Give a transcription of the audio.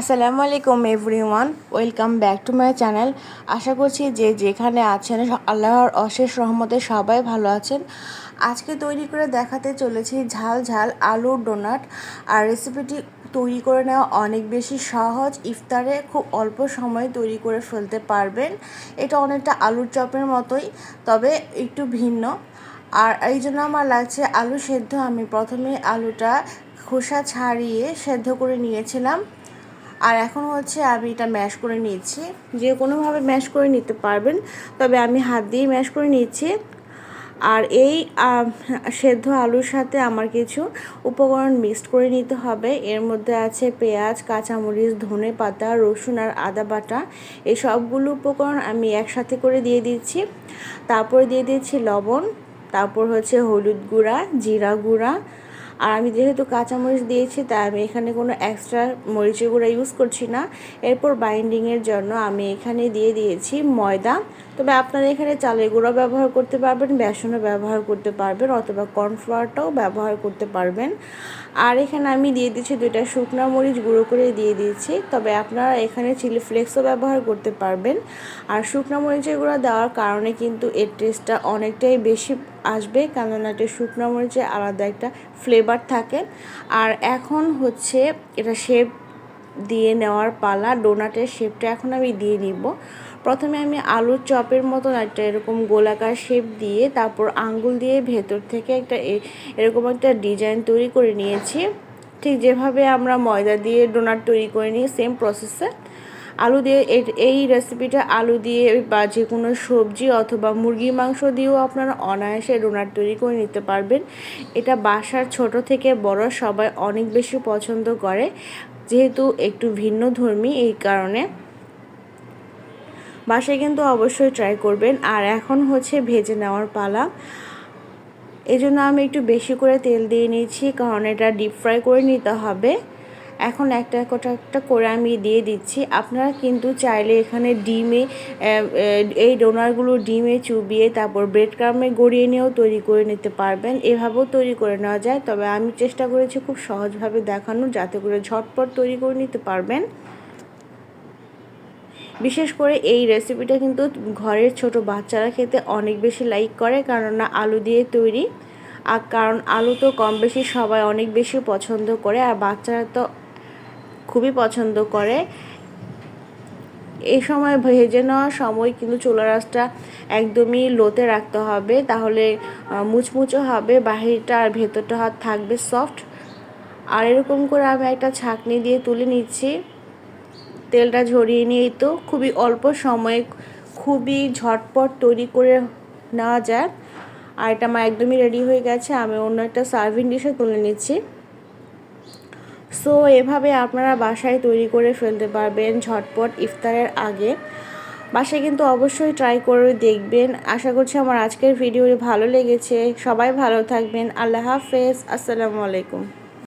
আসসালামু আলাইকুম everyone, welcome back to my channel. আশা করছি যে যেখানে আছেন, আল্লাহর অশেষ রহমতে সবাই ভালো আছেন। আজকে তৈরি করে দেখাতে চলেছি ঝাল ঝাল আলুর ডোনাট। আর রেসিপিটি তৈরি করে নেওয়া অনেক বেশি সহজ। ইফতারে খুব অল্প সময়ে তৈরি করে ফেলতে পারবেন। এটা অনেকটা আলুর চপের মতোই, তবে একটু ভিন্ন। আর এই জন্য আমার লাগছে আলু সেদ্ধ। আমি প্রথমে আলুটা খোসা ছাড়িয়ে সেদ্ধ করে নিয়েছিলাম। আর এখন হচ্ছে আমি এটা ম্যাশ করে নিচ্ছি যে কোনোভাবে ম্যাশ করে নিতে পারবেন, তবে আমি হাত দিয়ে ম্যাশ করে নিচ্ছি আর এই সেদ্ধ আলুর সাথে আমার কিছু উপকরণ মিক্সড করে নিতে হবে। এর মধ্যে আছে পেঁয়াজ, কাঁচামরিচ, ধনে পাতা, রসুন আর আদা বাটা। এই সবগুলো উপকরণ আমি একসাথে করে দিয়ে দিচ্ছি। তারপরে দিয়ে দিচ্ছি লবণ, তারপর হচ্ছে হলুদ গুঁড়া, জিরা গুঁড়া আর আমি যেহেতু কাঁচামরিচ দিয়েছি, তাই আমি এখানে কোনো এক্সট্রা মরিচের গুঁড়া ইউজ করছি না। এরপর বাইন্ডিংয়ের জন্য আমি এখানে দিয়ে দিয়েছি ময়দা তবে আপনারা এখানে চালের গুঁড়ো ব্যবহার করতে পারবেন, বেসনও ব্যবহার করতে পারবেন অথবা কর্নফ্লাওয়ারটাও ব্যবহার করতে পারবেন। আর এখানে আমি দিয়ে দিচ্ছি দুইটা শুকনো মরিচ গুঁড়ো করে দিয়ে দিয়েছি তবে আপনারা এখানে চিলি ফ্লেক্সও ব্যবহার করতে পারবেন। আর শুকনো মরিচের গুঁড়া দেওয়ার কারণে কিন্তু এর টেস্টটা অনেকটাই বেশি আসবে, কেননা এটা শুকনো মরিচে আলাদা একটা ফ্লেভার থাকে। আর এখন হচ্ছে এটা শেপ দিয়ে নেওয়ার পালা ডোনাটের শেপটা এখন আমি দিয়ে নিব। প্রথমে আমি আলুর চপের মতন একটা এরকম গোলাকার শেপ দিয়ে তারপর আঙ্গুল দিয়ে ভেতর থেকে একটা এরকম একটা ডিজাইন তৈরি করে নিয়েছি। ঠিক যেভাবে আমরা ময়দা দিয়ে ডোনাট তৈরি করে নিই সেম প্রসেসে আলু দিয়ে এই রেসিপিটা আলু দিয়ে বা যে কোনো সবজি অথবা মুরগির মাংস দিয়েও আপনারা অনায়াসে ডোনাট তৈরি করে নিতে পারবেন। এটা বাসার ছোট থেকে বড়, সবাই অনেক বেশি পছন্দ করে। যেহেতু একটু ভিন্ন ধর্মী এই কারণে, বাসায় কিন্তু অবশ্যই ট্রাই করবেন। আর এখন হচ্ছে ভেজে নেওয়ার পালা। এই জন্য আমি একটু বেশি করে তেল দিয়ে নিয়েছি, কারণ এটা ডিপ ফ্রাই করে নিতে হবে। এখন একটা একটা একটা করে আমি দিয়ে দিচ্ছি। আপনারা কিন্তু চাইলে এখানে ডিমে এই ডোনারগুলো ডিমে চুবিয়ে তারপর ব্রেড ক্রামে গড়িয়ে নিয়েও তৈরি করে নিতে পারবেন। এভাবেও তৈরি করে নেওয়া যায়। তবে আমি চেষ্টা করেছি খুব সহজভাবে দেখানো, যাতে করে ঝটপট তৈরি করে নিতে পারবেন। বিশেষ করে এই রেসিপিটা কিন্তু ঘরের ছোট বাচ্চারা খেতে অনেক বেশি লাইক করে, কেননা আলু দিয়ে তৈরি। আর কারণ আলু তো কম বেশি সবাই অনেক বেশি পছন্দ করে, আর বাচ্চারা তো খুবই পছন্দ করে। এই সময় ভেজে নেওয়ার সময় কিন্তু চুলা রাসটা একদমই লোতে রাখতে হবে। তাহলে মুচমুচো হবে, বাহিরটা আর ভেতরটা হাত থাকবে সফট আর এরকম করে আমি একটা ছাঁকনি দিয়ে তুলে নিচ্ছি। তেলটা ঝরিয়ে নিয়েই তো খুবই অল্প সময়ে খুবই ঝটপট তৈরি করে নেওয়া যায়। আর এটা আমার একদমই রেডি হয়ে গেছে। আমি অন্য একটা সার্ভিং ডিশে তুলে নিচ্ছি। সো এভাবে আপনারা বাসায় তৈরি করে ফেলতে পারবেন ঝটপট ইফতারের আগে। বাসায় কিন্তু অবশ্যই ট্রাই করে দেখবেন। আশা করছি আমার আজকের ভিডিও ভালো লেগেছে। সবাই ভালো থাকবেন। আল্লাহ হাফেজ। আসসালামু আলাইকুম।